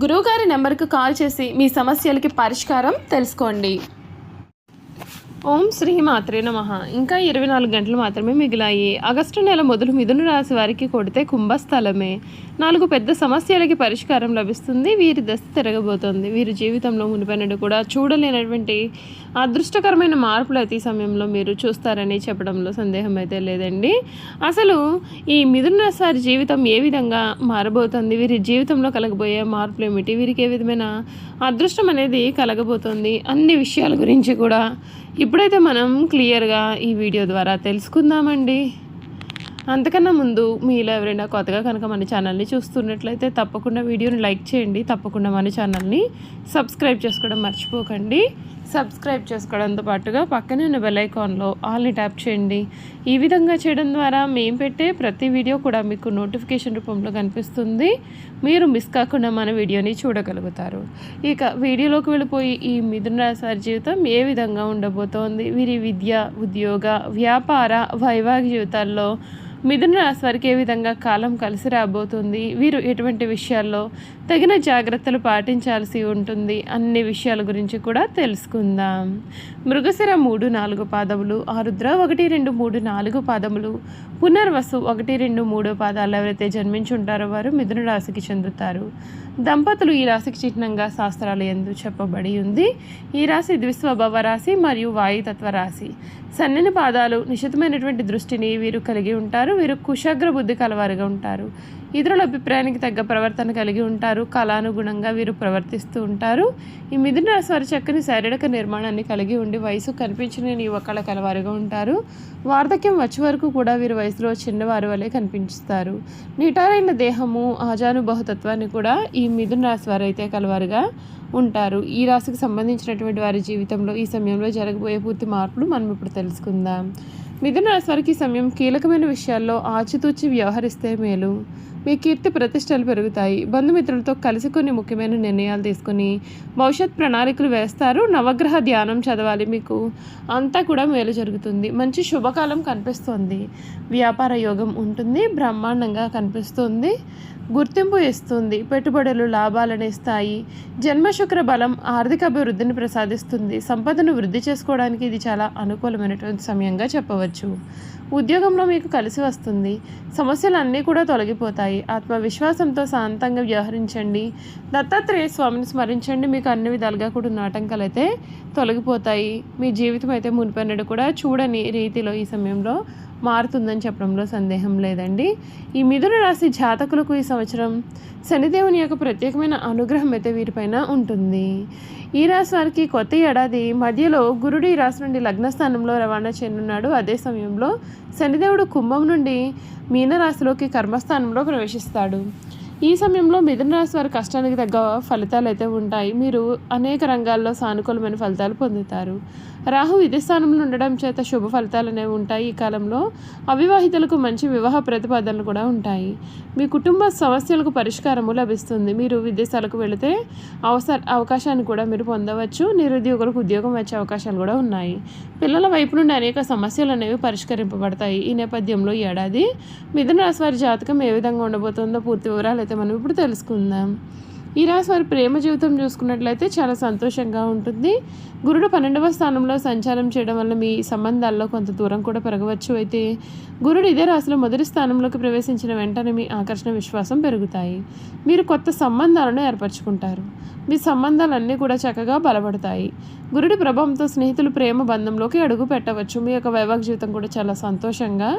గురువుగారి నెంబర్కు కాల్ చేసి మీ సమస్యలకి పరిష్కారం తెలుసుకోండి. ఓం శ్రీ మాత్రే నమ. ఇంకా ఇరవై నాలుగు గంటలు మాత్రమే మిగిలాయి. ఆగస్టు నెల మొదలు మిథున రాశి వారికి కొడితే కుంభస్థలమే. నాలుగు పెద్ద సమస్యలకి పరిష్కారం లభిస్తుంది. వీరి దశ తిరగబోతోంది. వీరి జీవితంలో మునిపైనడు కూడా చూడలేనటువంటి అదృష్టకరమైన మార్పులు అతి సమయంలో మీరు చూస్తారని చెప్పడంలో సందేహం అయితే లేదండి. అసలు ఈ మిథున రాశి వారి జీవితం ఏ విధంగా మారబోతుంది? వీరి జీవితంలో కలగబోయే మార్పులు ఏమిటి? వీరికి ఏ విధమైన అదృష్టం అనేది కలగబోతోంది? అన్ని విషయాల గురించి కూడా ఇప్పుడైతే మనం క్లియర్గా ఈ వీడియో ద్వారా తెలుసుకుందామండి. అంతకన్నా ముందు మీలో ఎవరైనా కొత్తగా కనుక మన ఛానల్ని చూస్తున్నట్లయితే తప్పకుండా వీడియోని లైక్ చేయండి తప్పకుండా మన ఛానల్ని సబ్స్క్రైబ్ చేసుకోవడం మర్చిపోకండి. సబ్స్క్రైబ్ చేసుకోవడంతో పాటుగా పక్కనే ఉన్న బెల్ ఐకాన్లో ఆల్ని ట్యాప్ చేయండి. ఈ విధంగా చేయడం ద్వారా మేము పెట్టే ప్రతి వీడియో కూడా మీకు నోటిఫికేషన్ రూపంలో కనిపిస్తుంది. మీరు మిస్ కాకుండా మన వీడియోని చూడగలుగుతారు. ఇక వీడియోలోకి వెళ్ళిపోయి ఈ మిథున రాశి వారి జీవితం ఏ విధంగా ఉండబోతోంది? వీరి విద్య ఉద్యోగ వ్యాపార వైవాహిక జీవితాల్లో మిథున రాశి వారికి ఏ విధంగా కాలం కలిసి రాబోతుంది? వీరు ఎటువంటి విషయాల్లో తగిన జాగ్రత్తలు పాటించాల్సి ఉంటుంది. అన్ని విషయాల గురించి కూడా తెలుసుకుందాం. మృగశిర మూడు నాలుగు పాదములు ఆరుద్ర ఒకటి రెండు మూడు నాలుగు పాదములు పునర్వసు ఒకటి రెండు మూడు పాదాలు ఎవరైతే జన్మించి ఉంటారో వారు మిథున రాశికి చెందుతారు. దంపతులు ఈ రాశికి చిహ్నంగా శాస్త్రాలు ఎందు చెప్పబడి ఉంది. ఈ రాశి ద్విస్వభావ రాశి మరియు వాయుతత్వ రాశి. సన్నని పాదాలు నిశితమైనటువంటి దృష్టిని వీరు కలిగి ఉంటారు. వీరు కుశాగ్ర బుద్ధి కలవారుగా ఉంటారు. ఇతరుల అభిప్రాయానికి తగ్గ ప్రవర్తన కలిగి ఉంటారు. కళానుగుణంగా వీరు ప్రవర్తిస్తూ ఉంటారు. ఈ మిథున రాశి వారి చక్కని శారీరక నిర్మాణాన్ని కలిగి ఉండి వయసు కనిపించిన యువకళ కలవారుగా ఉంటారు. వార్ధక్యం వచ్చే వరకు కూడా వీరు వయసులో చిన్నవారి వలె కనిపిస్తారు నిటారైన దేహము ఆజానుబహుతత్వాన్ని కూడా ఈ మిథున రాశి వారు అయితే కలవారుగా ఉంటారు. ఈ రాశికి సంబంధించినటువంటి వారి జీవితంలో ఈ సమయంలో జరగబోయే పూర్తి మార్పులు మనం ఇప్పుడు తెలుసుకుందాం. మిథున రాశి వారికి ఈ సమయం కీలకమైన విషయాల్లో ఆచితూచి వ్యవహరిస్తే మేలు. మీ కీర్తి ప్రతిష్టలు పెరుగుతాయి. బంధుమిత్రులతో కలిసి కొన్ని ముఖ్యమైన నిర్ణయాలు తీసుకొని భవిష్యత్ ప్రణాళికలు వేస్తారు. నవగ్రహ ధ్యానం చదవాలి మీకు. అంతా కూడా మేలు జరుగుతుంది. మంచి శుభకాలం కనిపిస్తుంది. వ్యాపార యోగం ఉంటుంది. బ్రహ్మాండంగా కనిపిస్తుంది. గుర్తింపు ఇస్తుంది. పెట్టుబడులు లాభాలను ఇస్తాయి జన్మశుక్ర బలం ఆర్థిక అభివృద్ధిని ప్రసాదిస్తుంది. సంపదను వృద్ధి చేసుకోవడానికి ఇది చాలా అనుకూలమైనటువంటి సమయంగా చెప్పవచ్చు. ఉద్యోగంలో మీకు కలిసి వస్తుంది. సమస్యలు అన్నీ కూడా తొలగిపోతాయి. ఆత్మవిశ్వాసంతో శాంతంగా వ్యవహరించండి. దత్తాత్రేయ స్వామిని స్మరించండి. మీకు అన్ని విధాలుగా కూడా ఉన్న ఆటంకాలు అయితే తొలగిపోతాయి. మీ జీవితం అయితే మునిపెన్నడు కూడా చూడని రీతిలో ఈ సమయంలో మారుతుందని చెప్పడంలో సందేహం లేదండి. ఈ మిథున రాశి జాతకులకు ఈ సంవత్సరం శనిదేవుని యొక్క ప్రత్యేకమైన అనుగ్రహం అయితే వీరిపైన ఉంటుంది. ఈ రాశి వారికి కొత్త ఏడాది మధ్యలో గురుడు ఈ రాశి నుండి లగ్నస్థానంలో రవాణా చేయనున్నాడు. అదే సమయంలో శనిదేవుడు కుంభం నుండి మీనరాశిలోకి కర్మస్థానంలో ప్రవేశిస్తాడు. ఈ సమయంలో మిథున రాశి వారి కష్టానికి తగ్గ ఫలితాలు అయితే ఉంటాయి. మీరు అనేక రంగాల్లో సానుకూలమైన ఫలితాలు పొందుతారు. రాహు విధిస్థానంలో ఉండడం చేత శుభ ఫలితాలు అనేవి ఉంటాయి ఈ కాలంలో. అవివాహితులకు మంచి వివాహ ప్రతిపాదనలు కూడా ఉంటాయి. మీ కుటుంబ సమస్యలకు పరిష్కారము లభిస్తుంది. మీరు విదేశాలకు వెళితే అవసర అవకాశాన్ని కూడా మీరు పొందవచ్చు. నిరుద్యోగులకు ఉద్యోగం వచ్చే అవకాశాలు కూడా ఉన్నాయి. పిల్లల వైపు నుండి అనేక సమస్యలు అనేవి పరిష్కరింపబడతాయి. ఈ నేపథ్యంలో ఏడాది మిథున రాశి వారి జాతకం ఏ విధంగా ఉండబోతుందో పూర్తి వివరాలు అయితే మనం ఇప్పుడు తెలుసుకుందాం. ఈ రాశి వారి ప్రేమ జీవితం చూసుకున్నట్లయితే చాలా సంతోషంగా ఉంటుంది. గురుడు పన్నెండవ స్థానంలో సంచారం చేయడం వల్ల మీ సంబంధాల్లో కొంత దూరం కూడా పెరగవచ్చు. అయితే గురుడు ఇదే రాశిలో మొదటి స్థానంలోకి ప్రవేశించిన వెంటనే మీ ఆకర్షణ విశ్వాసం పెరుగుతాయి. మీరు కొత్త సంబంధాలను ఏర్పరచుకుంటారు. మీ సంబంధాలన్నీ కూడా చక్కగా బలపడతాయి. గురుడి ప్రభావంతో స్నేహితులు ప్రేమ బంధంలోకి అడుగు పెట్టవచ్చు. మీ యొక్క వైవాహిక జీవితం కూడా చాలా సంతోషంగా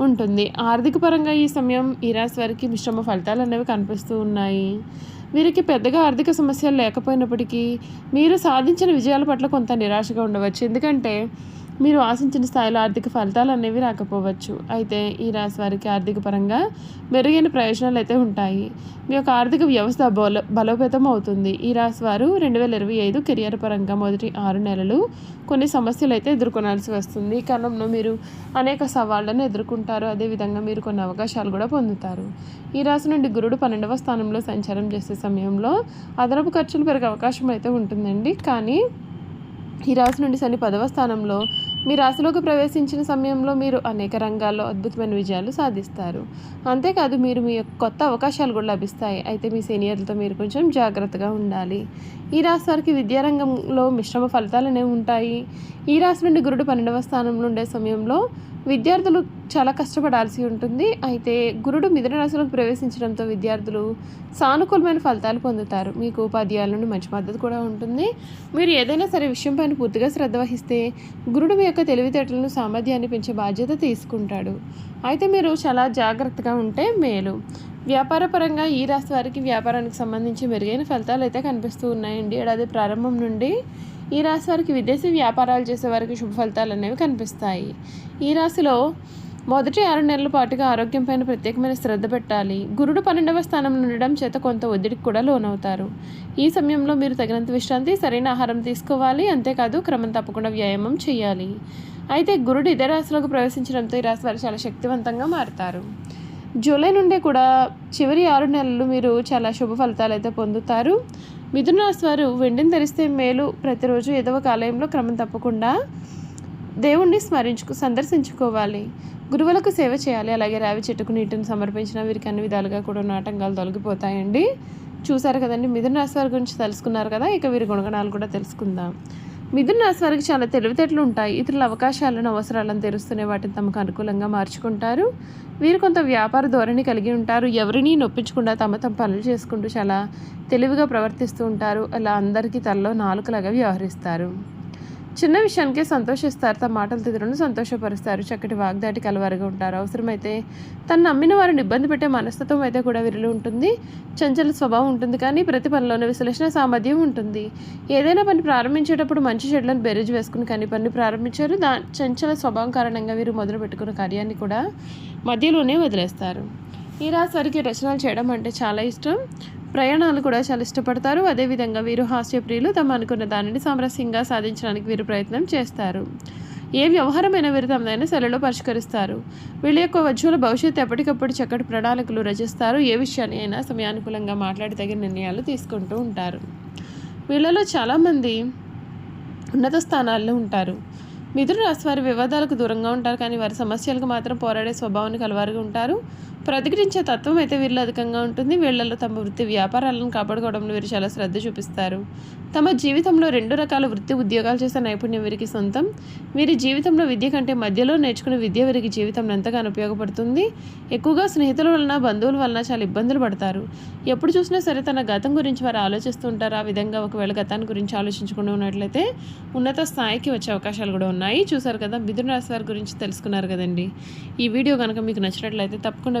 ఉంటుంది. ఆర్థిక పరంగా ఈ సమయం ఈ రాశి వారికి మిశ్రమ ఫలితాలు అనేవి కనిపిస్తూ ఉన్నాయి. వీరికి పెద్దగా ఆర్థిక సమస్యలు లేకపోయినప్పటికీ మీరు సాధించిన విజయాల పట్ల కొంత నిరాశగా ఉండవచ్చు. ఎందుకంటే మీరు ఆశించిన స్థాయిలో ఆర్థిక ఫలితాలు అనేవి రాకపోవచ్చు. అయితే ఈ రాశి వారికి ఆర్థిక పరంగా మెరుగైన ప్రయోజనాలు అయితే ఉంటాయి. మీ యొక్క ఆర్థిక వ్యవస్థ బలో బలోపేతం అవుతుంది. ఈ రాశి వారు రెండు వేల ఇరవై ఐదు కెరియర్ పరంగా మొదటి ఆరు నెలలు కొన్ని సమస్యలు అయితే ఎదుర్కొనాల్సి వస్తుంది. ఈ కాలంలో మీరు అనేక సవాళ్ళను ఎదుర్కొంటారు. అదేవిధంగా మీరు కొన్ని అవకాశాలు కూడా పొందుతారు. ఈ రాశి నుండి గురుడు పన్నెండవ స్థానంలో సంచారం చేసే సమయంలో అదనపు ఖర్చులు పెరిగే అవకాశం అయితే ఉంటుందండి. కానీ ఈ రాశి నుండి శని పదవ స్థానంలో మీ రాశిలోకి ప్రవేశించిన సమయంలో మీరు అనేక రంగాల్లో అద్భుతమైన విజయాలు సాధిస్తారు. అంతేకాదు మీరు మీ యొక్క కొత్త అవకాశాలు కూడా లభిస్తాయి. అయితే మీ సీనియర్లతో మీరు కొంచెం జాగ్రత్తగా ఉండాలి. ఈ రాశి వారికి విద్యారంగంలో మిశ్రమ ఫలితాలు అనేవి ఉంటాయి. ఈ రాశి నుండి గురుడు పన్నెండవ స్థానంలో ఉండే సమయంలో విద్యార్థులు చాలా కష్టపడాల్సి ఉంటుంది. అయితే గురుడు మిథున రాశిలోకి ప్రవేశించడంతో విద్యార్థులు సానుకూలమైన ఫలితాలు పొందుతారు. మీకు ఉపాధ్యాయుల నుండి మంచి మద్దతు కూడా ఉంటుంది. మీరు ఏదైనా సరే విషయం పైన పూర్తిగా శ్రద్ధ వహిస్తే గురుడు మీ యొక్క తెలివితేటలను సామర్థ్యాన్ని పెంచే బాధ్యత తీసుకుంటాడు. అయితే మీరు చాలా జాగ్రత్తగా ఉంటే మేలు. వ్యాపారపరంగా ఈ రాశి వారికి వ్యాపారానికి సంబంధించి మెరుగైన ఫలితాలు అయితే కనిపిస్తూ ఉన్నాయండి. ఏడాది ప్రారంభం నుండి ఈ రాశి వారికి విదేశీ వ్యాపారాలు చేసే వారికి శుభ ఫలితాలు అనేవి కనిపిస్తాయి. ఈ రాశిలో మొదటి ఆరు నెలల పాటుగా ఆరోగ్యం పైన ప్రత్యేకమైన శ్రద్ధ పెట్టాలి. గురుడు పన్నెండవ స్థానంలో ఉండడం చేత కొంత ఒత్తిడికి కూడా లోనవుతారు. ఈ సమయంలో మీరు తగినంత విశ్రాంతి సరైన ఆహారం తీసుకోవాలి. అంతేకాదు క్రమం తప్పకుండా వ్యాయామం చేయాలి. అయితే గురుడు ఇదే రాశిలోకి ప్రవేశించడంతో ఈ రాశి వారు చాలా శక్తివంతంగా మారుతారు. జూలై నుండి కూడా చివరి ఆరు నెలలు మీరు చాలా శుభ ఫలితాలు అయితే పొందుతారు. మిథున రాశి వారు వెండిని ధరిస్తే మేలు ప్రతిరోజు ఏదో ఒక ఆలయంలో క్రమం తప్పకుండా దేవుణ్ణి స్మరించుకు సందర్శించుకోవాలి. గురువులకు సేవ చేయాలి. అలాగే రావి చెట్టుకు నీటిని సమర్పించిన వీరికి అన్ని విధాలుగా కూడా నాటంకాలు తొలగిపోతాయండి. చూసారు కదండి మిథున రాశి వారి గురించి తెలుసుకున్నారు కదా ఇక వీరి గుణగణాలు కూడా తెలుసుకుందాం. మిథున రాశి వారికి చాలా తెలివితేటలు ఉంటాయి. ఇతరుల అవకాశాలను అవసరాలను తెరుస్తూనే వాటిని తమకు అనుకూలంగా మార్చుకుంటారు. వీరు కొంత వ్యాపార ధోరణి కలిగి ఉంటారు. ఎవరిని నొప్పించకుండా తమ తమ పనులు చేసుకుంటూ చాలా తెలివిగా ప్రవర్తిస్తూ ఉంటారు. అలా అందరికీ తలలో నాలుకలాగా వ్యవహరిస్తారు. చిన్న విషయానికే సంతోషిస్తారు. తమ మాటల తిథులను సంతోషపరుస్తారు. చక్కటి వాగ్దాటి కలవారుగా ఉంటారు. అవసరమైతే తను నమ్మిన వారిని ఇబ్బంది పెట్టే మనస్తత్వం అయితే కూడా వీరిలో ఉంటుంది. చంచల స్వభావం ఉంటుంది కానీ ప్రతి పనిలోనే విశ్లేషణ సామర్థ్యం ఉంటుంది. ఏదైనా పని ప్రారంభించేటప్పుడు మంచి చెడ్లను బెరేజ్ వేసుకుని కానీ పని ప్రారంభించారు. దా చంచల స్వభావం కారణంగా వీరు మొదలు పెట్టుకున్న కార్యాన్ని కూడా మధ్యలోనే వదిలేస్తారు. ఈ రాశి వారికి రచనలు చేయడం అంటే చాలా ఇష్టం. ప్రయాణాలు కూడా చాలా ఇష్టపడతారు. అదేవిధంగా వీరు హాస్యప్రియులు. తమ అనుకున్న దానిని సామరస్యంగా సాధించడానికి వీరు ప్రయత్నం చేస్తారు. ఏ వ్యవహారమైన వీరు తమదైన శైలిలో పరిష్కరిస్తారు. వీళ్ళ యొక్క ఉజ్వల భవిష్యత్తు ఎప్పటికప్పుడు చక్కటి ప్రణాళికలు రచిస్తారు. ఏ విషయాన్ని అయినా సమయానుకూలంగా మాట్లాడి తగిన నిర్ణయాలు తీసుకుంటూ ఉంటారు. వీళ్ళలో చాలామంది ఉన్నత స్థానాల్లో ఉంటారు. మిథున రాశి వారి వివాదాలకు దూరంగా ఉంటారు. కానీ వారి సమస్యలకు మాత్రం పోరాడే స్వభావాన్ని కలవారుగా ఉంటారు. ప్రతిఘటించే తత్వం అయితే వీళ్ళు అధికంగా ఉంటుంది. వీళ్ళలో తమ వృత్తి వ్యాపారాలను కాపాడుకోవడంలో వీరు చాలా శ్రద్ధ చూపిస్తారు. తమ జీవితంలో రెండు రకాల వృత్తి ఉద్యోగాలు చేసే నైపుణ్యం వీరికి సొంతం. వీరి జీవితంలో విద్య కంటే మధ్యలో నేర్చుకునే విద్య వీరికి జీవితంలో ఎంతగానో ఉపయోగపడుతుంది. ఎక్కువగా స్నేహితుల వలన బంధువుల వలన చాలా ఇబ్బందులు పడతారు. ఎప్పుడు చూసినా సరే తన గతం గురించి వారు ఆలోచిస్తూ ఉంటారు ఆ విధంగా ఒకవేళ గతాన్ని గురించి ఆలోచించకుండా ఉన్నట్లయితే ఉన్నత స్థాయికి వచ్చే అవకాశాలు కూడా ఉన్నాయి. చూసారు కదా మిథున రాశి వారి గురించి తెలుసుకున్నారు కదండి. ఈ వీడియో కనుక మీకు నచ్చినట్లయితే తప్పకుండా